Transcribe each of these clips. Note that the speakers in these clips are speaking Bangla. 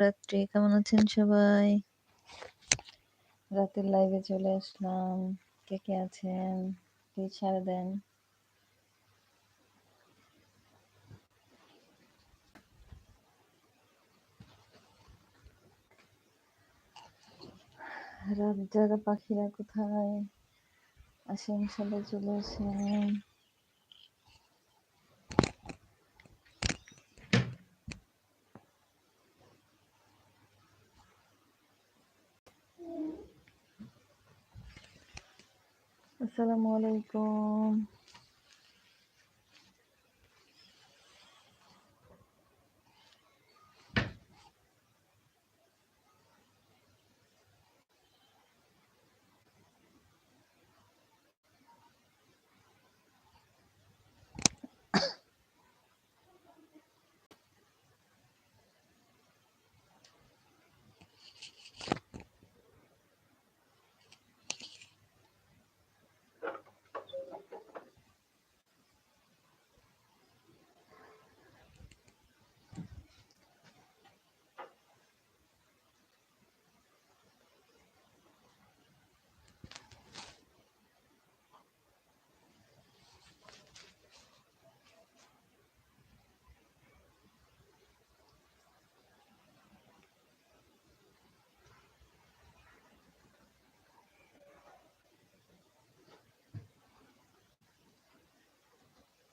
রাত্রি, কেমন আছেন সবাই? রাতের লাইভে চলে আসলাম। কে কে আছেন? প্লিজ সারা দেন। রাত জাগা পাখিরা কোথায়? আসেন, সবাই চলে আসেন। আসসালামু আলাইকুম।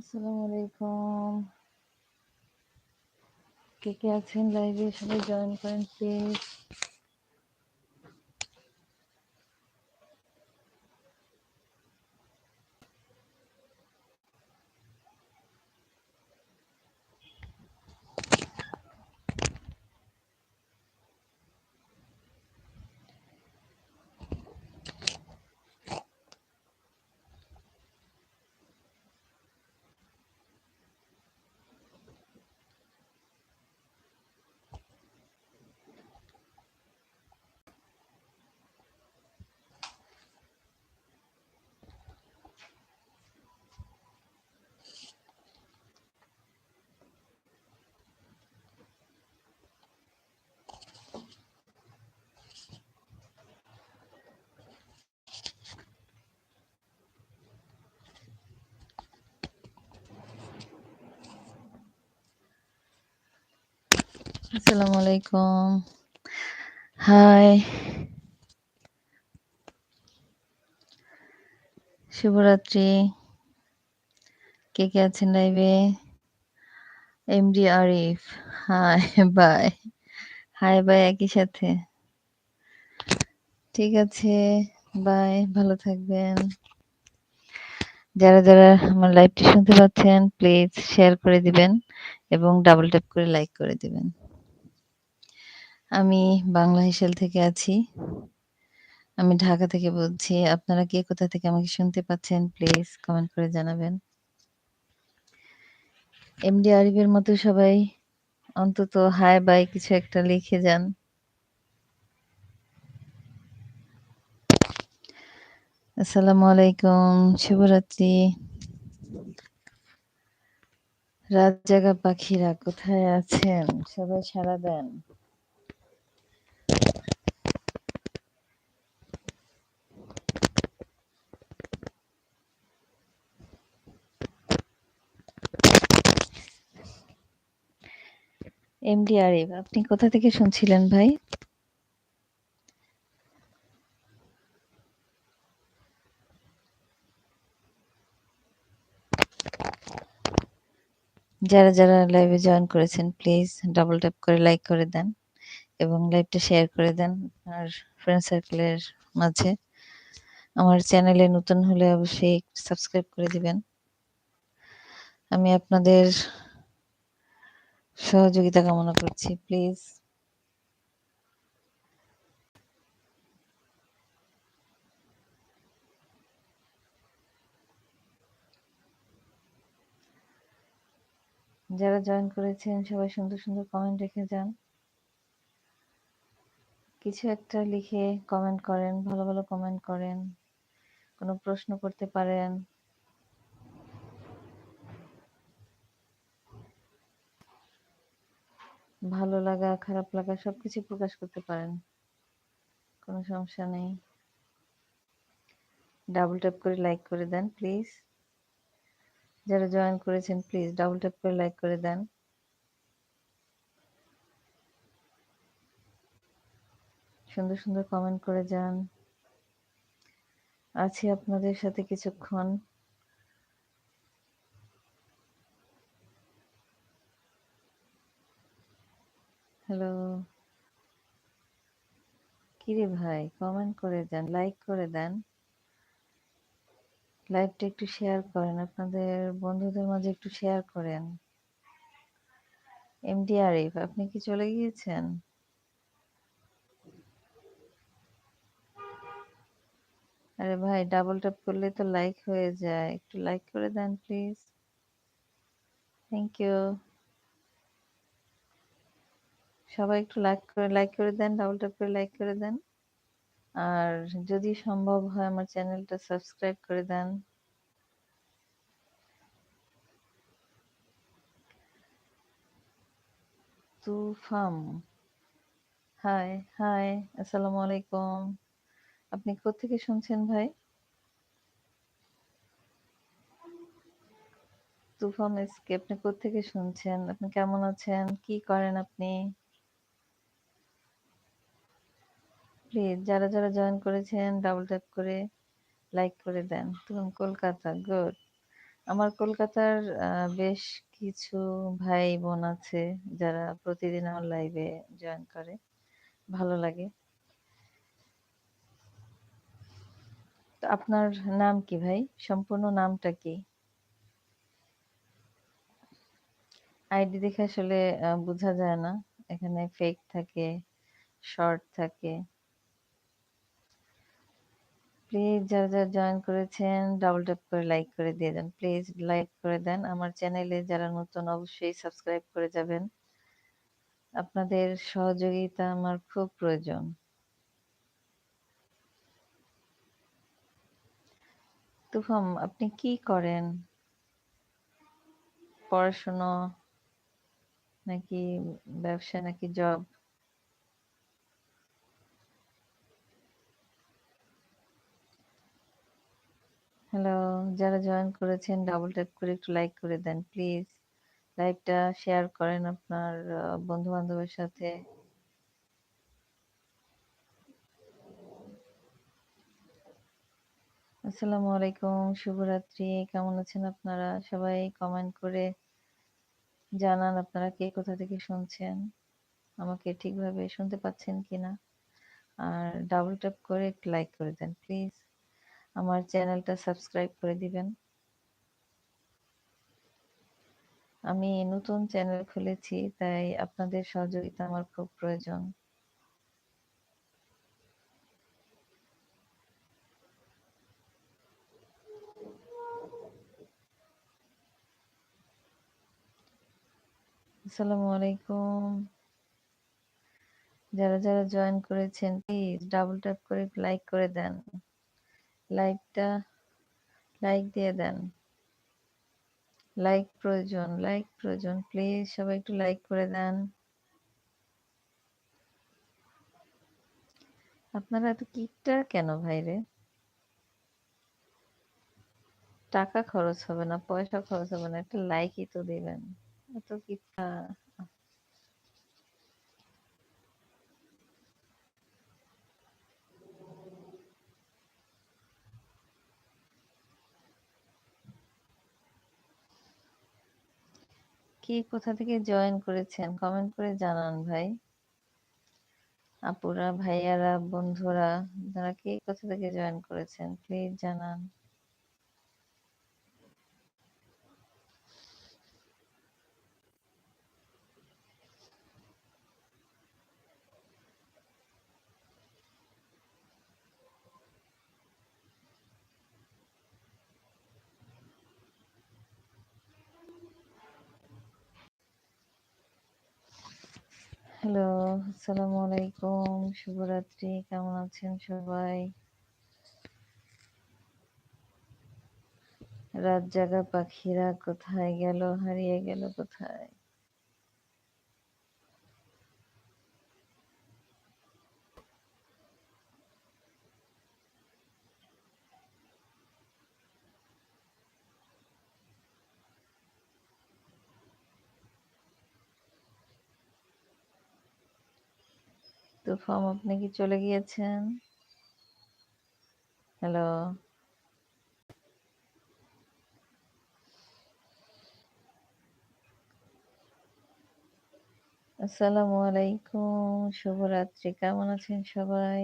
আসসালামু আলাইকুম। কে কে আছেন লাইভে সবাই জয়েন করেন প্লিজ আসসালামু আলাইকুম। হাই। শুভরাত্রি। কে কে আছেন লাইভে? MD Arif. Hi, bye. Hi, bye, একই সাথে। ঠিক আছে, বাই, ভালো থাকবেন। যারা যারা আমার লাইভটি শুনতে পাচ্ছেন প্লিজ শেয়ার করে দিবেন এবং ডাবল ট্যাপ করে লাইক করে দিবেন। আমি বাংলা হিসেল থেকে আছি। আমি ঢাকা থেকে বলছি, আপনারা কে কোথা থেকে আমাকে শুনতে পাচ্ছেন প্লিজ কমেন্ট করে জানাবেন। এমডি আরিফের মতো সবাই অন্তত হাই বাই কিছু একটা লিখে যান। আসসালামু আলাইকুম, শুভরাত্রি। রাত জাগা পাখিরা কোথায় আছেন? সবাই সাড়া দেন। এমডি আরিফ আপনি কোথা থেকে শুনছিলেন ভাই? যারা যারা লাইভে জয়েন করেছেন প্লিজ ডাবল ট্যাপ করে লাইক করে দেন এবং লাইভটা শেয়ার করে দেন আর ফ্রেন্ড সার্কেলের মাঝে। আমার চ্যানেলে নতুন হলে অবশ্যই সাবস্ক্রাইব করে দিবেন। আমি আপনাদের সহযোগিতা কামনা করছি, প্লিজ। যারা জয়েন করেছেন, সবাই সুন্দর সুন্দর কমেন্ট রেখে যান। কিছু একটা লিখে কমেন্ট করেন, ভালো ভালো কমেন্ট করেন। কোনো প্রশ্ন করতে পারেন ভালো লাগা, খারাপ লাগা সবকিছু প্রকাশ করতে পারেন। কোনো সমস্যা নেই। ডাবল ট্যাপ করে লাইক করে দেন প্লিজ যারা জয়েন করেছেন প্লিজ ডাবল ট্যাপ করে লাইক করে দেন। সুন্দর সুন্দর কমেন্ট করে যান। আছি আপনাদের সাথে কিছুক্ষণ। হ্যালো। কিরে ভাই কমেন্ট করে দেন লাইক করে দেন। লাইভটা একটু শেয়ার করেন, আপনাদের বন্ধুদের মাঝে একটু শেয়ার করেন। এমডি আরিফ আপনি কি চলে গিয়েছেন? আরে ভাই ডাবল ট্যাপ করলে তো লাইক হয়ে যায়। একটু লাইক করে দেন প্লিজ থ্যাংক ইউ সবাই একটু লাইক করে লাইক করে দেন ডাবল ট্যাপ করে লাইক করে দেন। আর যদি সম্ভব হয় আমার চ্যানেলটা সাবস্ক্রাইব করে দেন। তুফাম। হাই হাই আসসালামু আলাইকুম। আপনি কোথেকে শুনছেন ভাই? তুফাম এসকে, আপনি কোত্থেকে শুনছেন? আপনি কেমন আছেন? কি করেন আপনি? প্লিজ যারা যারা জয়েন করেছেন ডাবল ট্যাপ করে লাইক করে দেন। তুফাম কলকাতা গুড আমার কলকাতার বেশ কিছু ভাই বোন আছে যারা প্রতিদিন আমার লাইভে জয়েন করে। ভালো লাগে। তো আপনার নাম কি ভাই? সম্পূর্ণ নামটা কি? আইডি দেখে আসলে বোঝা যায় না। এখানে ফেক থাকে শর্ট থাকে। প্লিজ যারা যারা জয়েন করেছেন ডাবল ট্যাপ করে লাইক করে দিয়ে দেন। প্লিজ লাইক করে দেন। আমার চ্যানেলে যারা নতুন, অবশ্যই সাবস্ক্রাইব করে যাবেন। আপনাদের সহযোগিতা আমার খুব প্রয়োজন। তুফাম আপনি কি করেন? পড়াশোনা নাকি ব্যবসা নাকি জব হ্যালো যারা জয়েন করেছেন ডাবল ট্যাপ করে একটু লাইক করে দেন প্লিজ লাইভটা শেয়ার করেন আপনার বন্ধু বান্ধবের সাথে। আসসালামু আলাইকুম, শুভরাত্রি। কেমন আছেন আপনারা? সবাই কমেন্ট করে জানান আপনারা কে কোথা থেকে শুনছেন, আমাকে ঠিকভাবে শুনতে পাচ্ছেন কিনা। আর ডাবল ট্যাপ করে একটু লাইক করে দেন প্লিজ আমার চ্যানেলটা সাবস্ক্রাইব করে দিবেন। আমি নতুন চ্যানেল খুলেছি, তাই আপনাদের সহযোগিতা আমার খুব প্রয়োজন। আসসালামু আলাইকুম। যারা যারা জয়েন করেছেন প্লিজ ডাবল ট্যাপ করে লাইক করে দেন। লাইকটা লাইক দিয়ে দেন। লাইক প্রয়োজন লাইক প্রয়োজন। প্লিজ সবাই একটু লাইক করে দেন। আপনারা এত কিপটা কেন ভাইরে টাকা খরচ হবে না, পয়সা খরচ হবে না, একটা লাইকই তো দিবেন। এত কিপটা কি কোথা থেকে জয়েন করেছেন? কমেন্ট করে জানান ভাই। আপুরা, ভাইয়ারা, বন্ধুরা, যারা কে কোথা থেকে জয়েন করেছেন? প্লিজ জানান। হ্যালো, আসসালামু আলাইকুম, শুভরাত্রি, কেমন আছেন সবাই? রাত জাগা পাখিরা কোথায় গেল, হারিয়ে গেল কোথায়? তুফাম আপনি কি চলে গিয়েছেন? হ্যালো আসসালামু আলাইকুম, শুভরাত্রি। কেমন আছেন সবাই?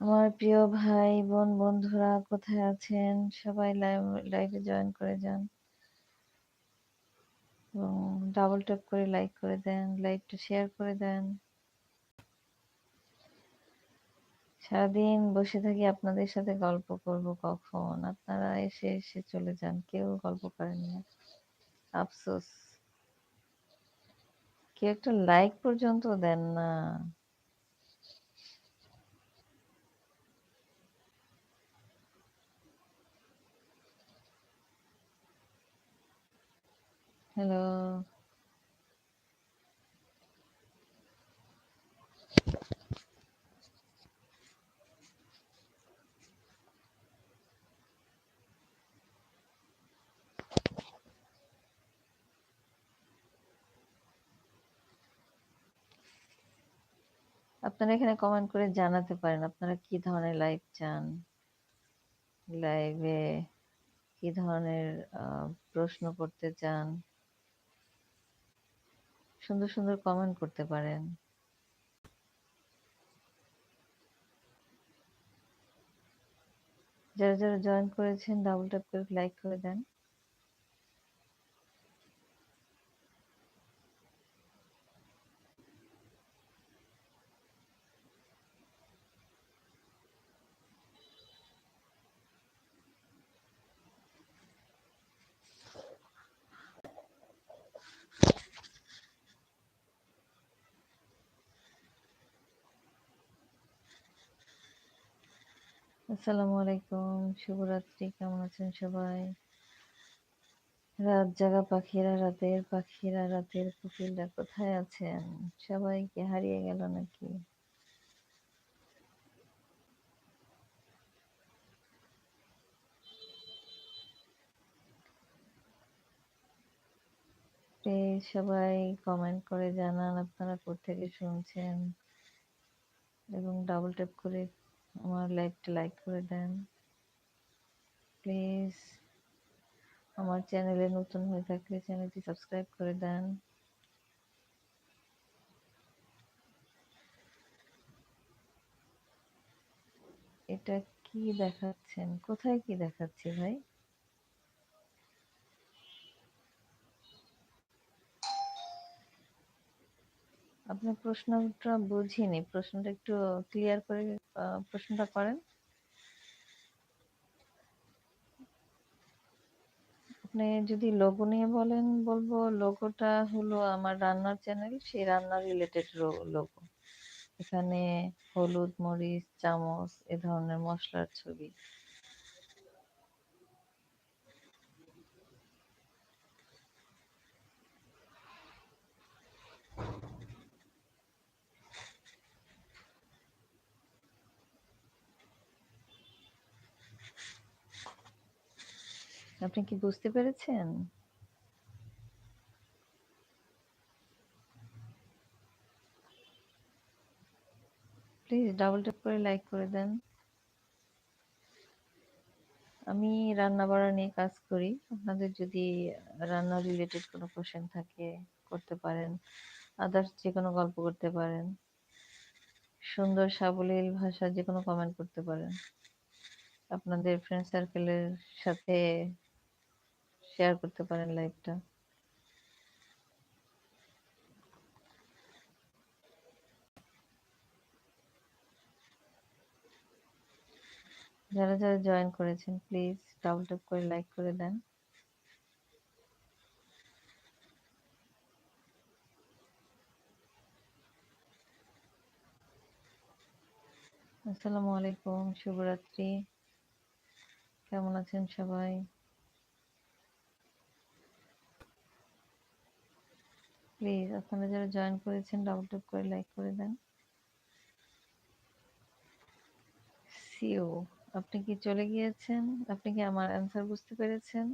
আমার প্রিয় ভাই, বোন, বন্ধুরা, কোথায় আছেন? সবাই লাইভ লাইভে জয়েন করে যান। এবং ডাবল ট্যাপ করে লাইক করে দেন লাইভটা শেয়ার করে দেন। সারাদিন বসে থাকি আপনাদের সাথে গল্প করব কখন? আপনারা এসে এসে চলে যান, কেউ গল্প করেন না। আফসোস। কেউ একটা লাইক পর্যন্ত দেন না। হ্যালো আপনারা এখানে কমেন্ট করে জানাতে পারেন, আপনারা কি ধরনের লাইভ চান? লাইভে কি ধরনের প্রশ্ন করতে চান? সুন্দর সুন্দর কমেন্ট করতে পারেন। যারা যারা জয়েন করেছেন ডাবল ট্যাপ করে লাইক করে দেন। আসসালামু আলাইকুম, শুভরাত্রি, কেমন আছেন সবাই? রাত জাগা পাখিরা রাতের পাখিরা রাতের, কোকিলরা কোথায় আছেন? সবাই কি হারিয়ে গেল নাকি? সবাই কমেন্ট করে জানান, আপনারা কোথেকে শুনছেন? এবং ডাবল ট্যাপ করে আমার লাইভটা লাইক করে দেন। প্লিজ আমার চ্যানেলে নতুন হয়ে থাকলে চ্যানেলটি সাবস্ক্রাইব করে দেন। এটা কি দেখাচ্ছেন? কোথায় কি দেখাচ্ছে ভাই? আপনার প্রশ্নটা বুঝিনি। প্রশ্নটা একটু ক্লিয়ার করে প্রশ্নটা করেন। আপনি যদি লোগো নিয়ে বলেন, বলব লোগোটা হলো আমার রান্নার চ্যানেল সেই রান্নার রিলেটেড লোগো এখানে হলুদ, মরিচ, চামচ, এ ধরনের মশলার ছবি। আপনি কি বুঝতে পেরেছেন? প্লিজ ডাবল ট্যাপ করে লাইক করে দেন। আমি রান্না বাড়া নিয়ে কাজ করি। আপনাদের যদি রান্না রিলেটেড কোনো কোশ্চেন থাকে, করতে পারেন। আদার্স যে কোনো গল্প করতে পারেন। সুন্দর সাবলীল ভাষা যে কোনো কমেন্ট করতে পারেন। আপনাদের ফ্রেন্ড সার্কেলের সাথে শেয়ার করতে পারেন লাইভটা যারা যারা জয়েন করেছেন প্লিজ ডাবল ট্যাপ করে লাইক করে দেন। আসসালামু আলাইকুম, শুভরাত্রি। কেমন আছেন সবাই? প্লিজ আপনারা যারা জয়েন করেছেন ডাবল ট্যাপ করে লাইক করে দেন। সিও আপনি কি চলে গিয়েছেন? আপনি কি আমার অ্যান্সার বুঝতে পেরেছেন?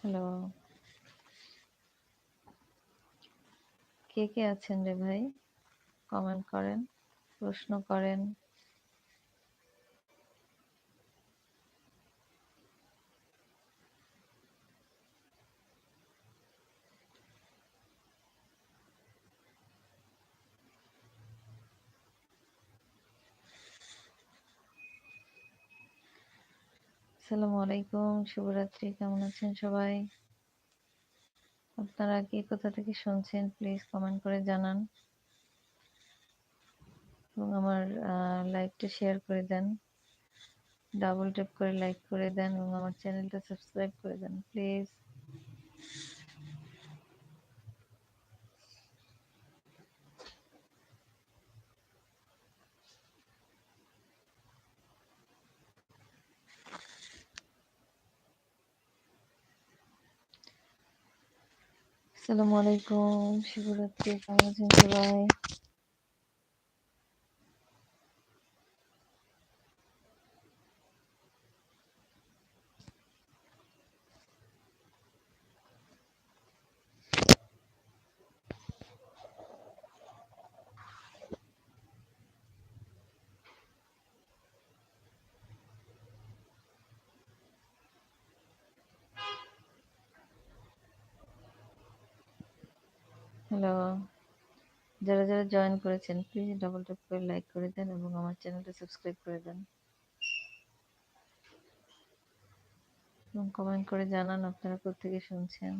হ্যালো কে কে আছেন রে ভাই? কমেন্ট করেন, প্রশ্ন করেন। আসসালামু আলাইকুম, শুভরাত্রি, কেমন আছেন সবাই? আপনারা কি কোথা থেকে শুনছেন প্লিজ কমেন্ট করে জানান। এবং আমার লাইভটা শেয়ার করে দেন ডাবল ট্যাপ করে লাইক করে দেন, এবং আমার চ্যানেলটা সাবস্ক্রাইব করে দেন প্লিজ আসসালামু আলাইকুম শুভরাত্রি কেমন আছেন সবাই? হ্যালো যারা যারা জয়েন করেছেন প্লিজ ডাবল ট্যাপ করে লাইক করে দেন এবং আমার চ্যানেলটা সাবস্ক্রাইব করে দেন। এবং কমেন্ট করে জানান আপনারা কোথেকে শুনছেন।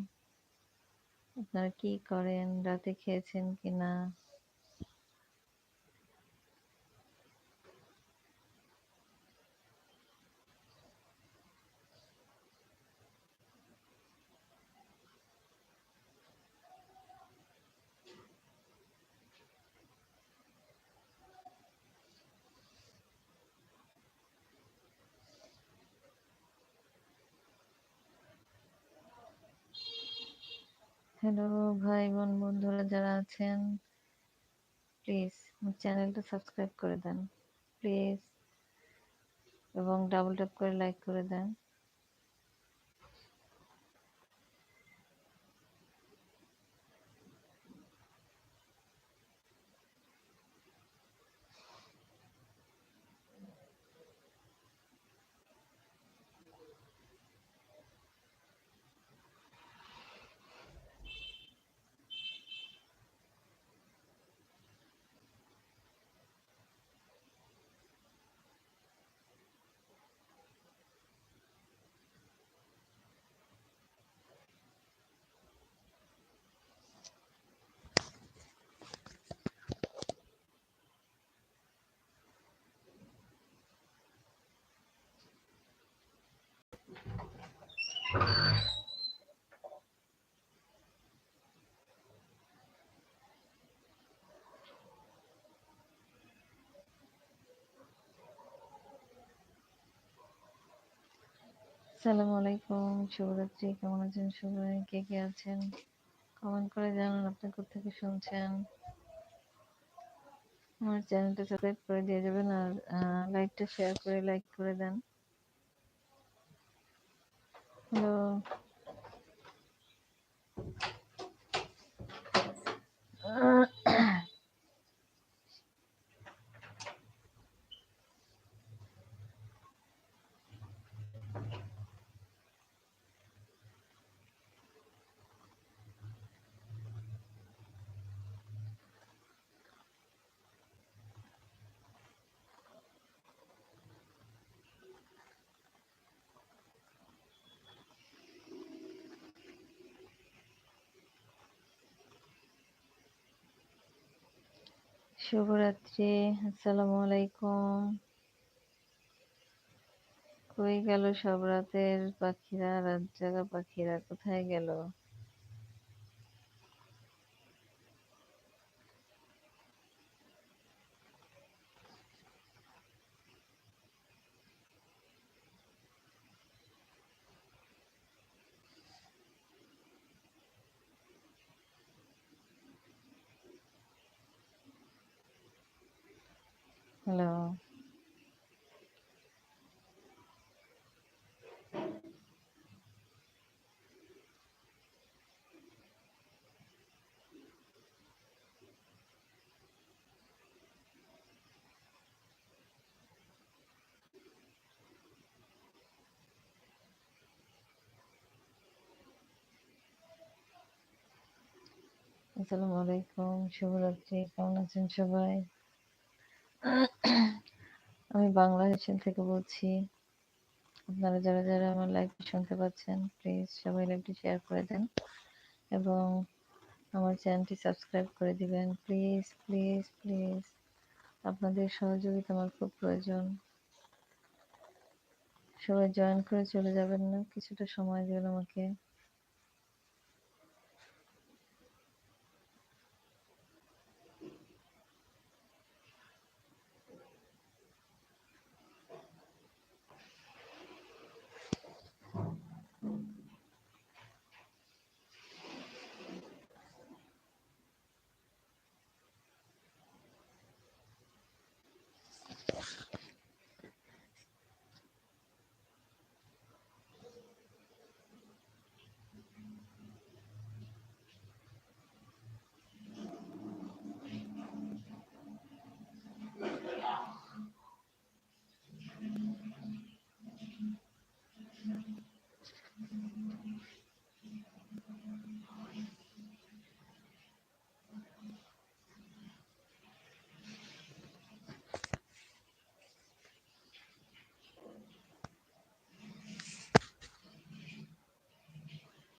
আপনারা কি করেন? রাতে খেয়েছেন কি হ্যালো ভাই বোন বন্ধুরা যারা আছেন প্লিজ চ্যানেলটা সাবস্ক্রাইব করে দেন প্লিজ এবং ডাবল ট্যাপ করে লাইক করে দেন। আসসালামু আলাইকুম, শুভরাত্রি। কেমন আছেন সবাই? কে কে আছেন? কমেন্ট করে জানান আপনি কোথেকে শুনছেন। আমার চ্যানেলটা সাবস্ক্রাইব করে দিয়ে যাবেন আর লাইকটা শেয়ার করে লাইক করে দেন। হ্যালো শুভরাত্রি আসসালামু আলাইকুম। কই গেল সব রাতের পাখিরা রাত জাগা পাখিরা কোথায় গেল? Hello. Assalamualaikum, Shubh Rakhi, Kaunasin Shubhai. আমি বাংলাদেশের থেকে বলছি। আপনারা যারা যারা আমার লাইভটি শুনতে পাচ্ছেন প্লিজ সবাই লাইভটি শেয়ার করে দেন এবং আমার চ্যানেলটি সাবস্ক্রাইব করে দিবেন। প্লিজ প্লিজ প্লিজ আপনাদের সহযোগিতা আমার খুব প্রয়োজন। সবাই জয়েন করে চলে যাবেন না, কিছুটা সময় দেবেন আমাকে।